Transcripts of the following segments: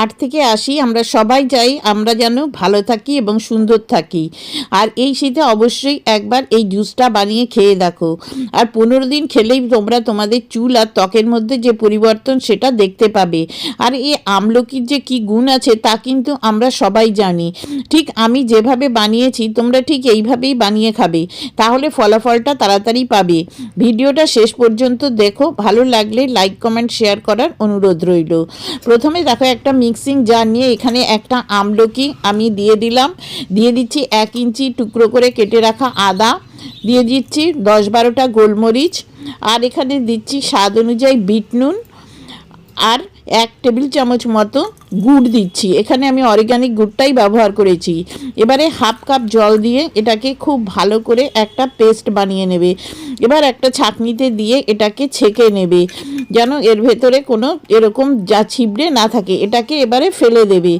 আট থেকে আসি আমরা সবাই চাই আমরা যেন ভালো থাকি এবং সুন্দর থাকি। আর এই শীতে অবশ্যই একবার এই জুসটা বানিয়ে খেয়ে দেখো। আর পনেরো দিন খেলেই তোমরা তোমাদের চুল আর ত্বকের মধ্যে যে পরিবর্তন সেটা দেখতে পাবে। আর এই আমলকির যে কি গুণ আছে তা কিন্তু আমরা সবাই জানি। ঠিক আমি যেভাবে বানিয়েছি তোমরা ঠিক এইভাবেই বানিয়ে খাবে। তাহলে ফলাফলটা তাড়াতাড়ি পাবে। ভিডিওটা শেষ পর্যন্ত দেখো। ভালো লাগলে লাইক কমেন্ট শেয়ার করার অনুরোধ রইল। প্রথমে দেখো একটা মিক্সিং জার নিয়ে এখানে একটা আমলকি আমি দিয়ে দিলাম। দিয়ে দিচ্ছি এক ইঞ্চি টুকরো করে কেটে রাখা আদা। দিয়ে দিচ্ছি দশ বারোটা গোলমরিচ। আর এখানে দিচ্ছি স্বাদ অনুযায়ী বিট নুন। আর এক টেবিল চামচ মতো গুড় দিচ্ছি। এখানে আমি অর্গানিক গুড়টাই ব্যবহার করেছি। এবারে হাফ কাপ জল দিয়ে এটাকে খুব ভালো করে একটা পেস্ট বানিয়ে নেবে। এবার একটা ছাঁকনিতে দিয়ে এটাকে ছেঁকে নেবে। যেন এর ভেতরে কোনো এরকম যা ছিবড়ে না থাকে, এটাকে এবারে ফেলে দেবে।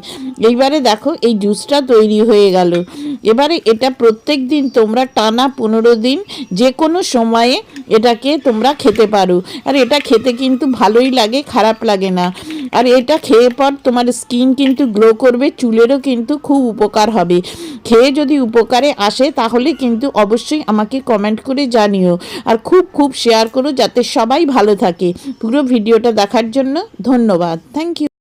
এইবারে দেখো এই জুসটা তৈরি হয়ে গেল। এবারে এটা প্রত্যেক দিন তোমরা টানা পনেরো দিন যে কোনো সময়ে এটাকে তোমরা খেতে পারো। আর এটা খেতে কিন্তু ভালোই লাগে, খারাপ লাগে না। আর এটা খেয়ে পর তোমার স্কিন কিন্তু গ্লো করবে, চুলেরও কিন্তু খুব উপকার হবে। খেয়ে যদি উপকারে আসে তাহলে কিন্তু অবশ্যই আমাকে কমেন্ট করে জানিও। আর খুব খুব শেয়ার করো যাতে সবাই ভালো থাকে। পুরো ভিডিওটা দেখার জন্য ধন্যবাদ। Thank you